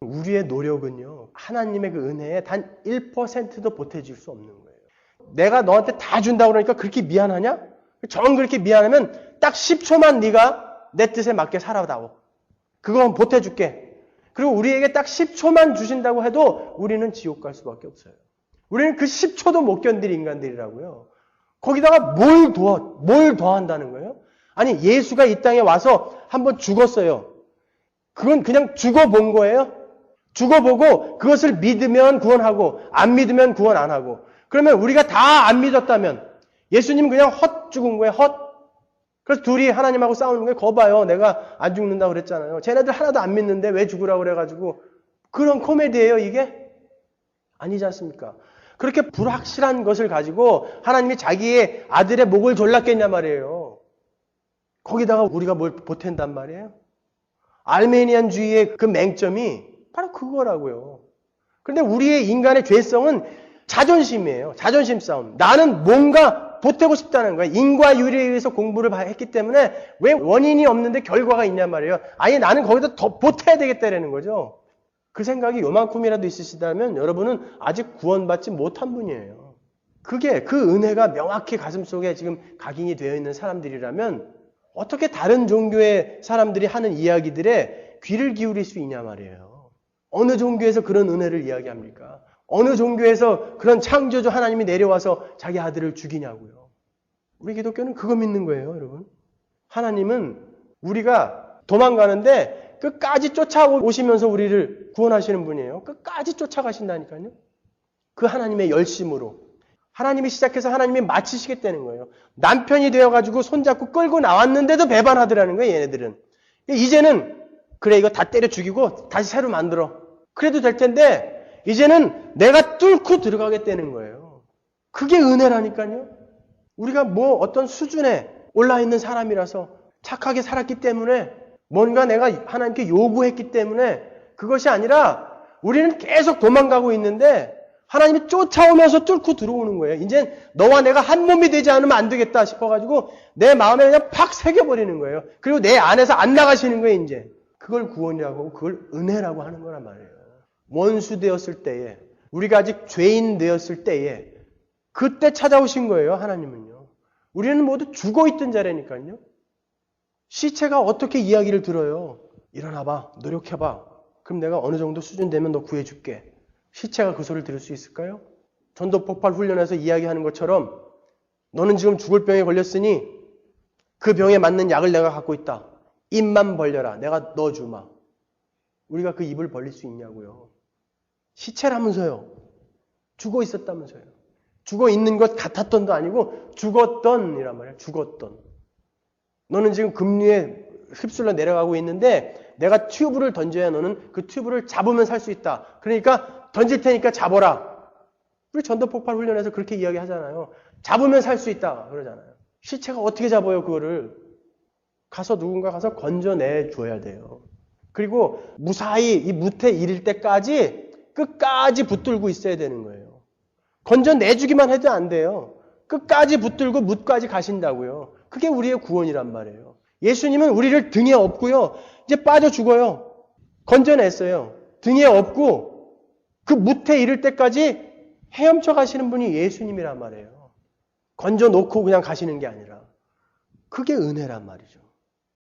우리의 노력은요, 하나님의 그 은혜에 단 1%도 보태줄 수 없는 거예요. 내가 너한테 다 준다고 그러니까 그렇게 미안하냐? 정 그렇게 미안하면 딱 10초만 네가 내 뜻에 맞게 살아다오. 그건 보태줄게. 그리고 우리에게 딱 10초만 주신다고 해도 우리는 지옥 갈 수밖에 없어요. 우리는 그 10초도 못 견딜 인간들이라고요. 거기다가 뭘 도와, 뭘 더한다는 거예요? 아니, 예수가 이 땅에 와서 한번 죽었어요. 그건 그냥 죽어본 거예요? 죽어보고 그것을 믿으면 구원하고 안 믿으면 구원 안 하고 그러면 우리가 다 안 믿었다면 예수님은 그냥 헛 죽은 거예요. 헛. 그래서 둘이 하나님하고 싸우는 거예요. 거 봐요. 내가 안 죽는다고 그랬잖아요. 쟤네들 하나도 안 믿는데 왜 죽으라고 그래가지고 그런 코미디예요 이게? 아니지 않습니까? 그렇게 불확실한 것을 가지고 하나님이 자기의 아들의 목을 졸랐겠냐 말이에요. 거기다가 우리가 뭘 보탠단 말이에요? 알메니안주의의 그 맹점이 그거라고요. 그런데 우리의 인간의 죄성은 자존심이에요. 자존심 싸움. 나는 뭔가 보태고 싶다는 거예요. 인과율에 의해서 공부를 했기 때문에 왜 원인이 없는데 결과가 있냔 말이에요. 아니 나는 거기다 더 보태야 되겠다라는 거죠. 그 생각이 요만큼이라도 있으시다면 여러분은 아직 구원받지 못한 분이에요. 그게 그 은혜가 명확히 가슴속에 지금 각인이 되어 있는 사람들이라면 어떻게 다른 종교의 사람들이 하는 이야기들에 귀를 기울일 수 있냐 말이에요. 어느 종교에서 그런 은혜를 이야기합니까? 어느 종교에서 그런 창조주 하나님이 내려와서 자기 아들을 죽이냐고요. 우리 기독교는 그거 믿는 거예요, 여러분. 하나님은 우리가 도망가는데 끝까지 쫓아오시면서 우리를 구원하시는 분이에요. 끝까지 쫓아가신다니까요. 그 하나님의 열심으로. 하나님이 시작해서 하나님이 마치시겠다는 거예요. 남편이 되어가지고 손잡고 끌고 나왔는데도 배반하더라는 거예요, 얘네들은. 이제는, 그래, 이거 다 때려 죽이고 다시 새로 만들어. 그래도 될 텐데, 이제는 내가 뚫고 들어가겠다는 거예요. 그게 은혜라니까요. 우리가 뭐 어떤 수준에 올라 있는 사람이라서 착하게 살았기 때문에 뭔가 내가 하나님께 요구했기 때문에 그것이 아니라 우리는 계속 도망가고 있는데 하나님이 쫓아오면서 뚫고 들어오는 거예요. 이제 너와 내가 한 몸이 되지 않으면 안 되겠다 싶어가지고 내 마음에 그냥 팍 새겨버리는 거예요. 그리고 내 안에서 안 나가시는 거예요, 이제. 그걸 구원이라고 그걸 은혜라고 하는 거란 말이에요. 원수 되었을 때에, 우리가 아직 죄인 되었을 때에, 그때 찾아오신 거예요, 하나님은요. 우리는 모두 죽어 있던 자라니까요. 시체가 어떻게 이야기를 들어요? 일어나 봐, 노력해 봐. 그럼 내가 어느 정도 수준 되면 너 구해 줄게. 시체가 그 소리를 들을 수 있을까요? 전도 폭발 훈련에서 이야기하는 것처럼 너는 지금 죽을 병에 걸렸으니 그 병에 맞는 약을 내가 갖고 있다. 입만 벌려라. 내가 넣어주마. 우리가 그 입을 벌릴 수 있냐고요. 시체라면서요. 죽어 있었다면서요. 죽어 있는 것 같았던도 아니고 죽었던이란 말이야. 죽었던. 너는 지금 금리에 휩쓸려 내려가고 있는데 내가 튜브를 던져야 너는 그 튜브를 잡으면 살 수 있다. 그러니까 던질 테니까 잡아라. 우리 전도 폭발 훈련에서 그렇게 이야기하잖아요. 잡으면 살 수 있다. 그러잖아요. 시체가 어떻게 잡아요, 그거를? 가서 누군가 가서 건져내 줘야 돼요. 그리고 무사히 이 무태 이를 때까지 끝까지 붙들고 있어야 되는 거예요. 건져내주기만 해도 안 돼요. 끝까지 붙들고 묻까지 가신다고요. 그게 우리의 구원이란 말이에요. 예수님은 우리를 등에 업고요. 이제 빠져 죽어요. 건져냈어요. 등에 업고 그 무태 이를 때까지 헤엄쳐 가시는 분이 예수님이란 말이에요. 건져 놓고 그냥 가시는 게 아니라 그게 은혜란 말이죠.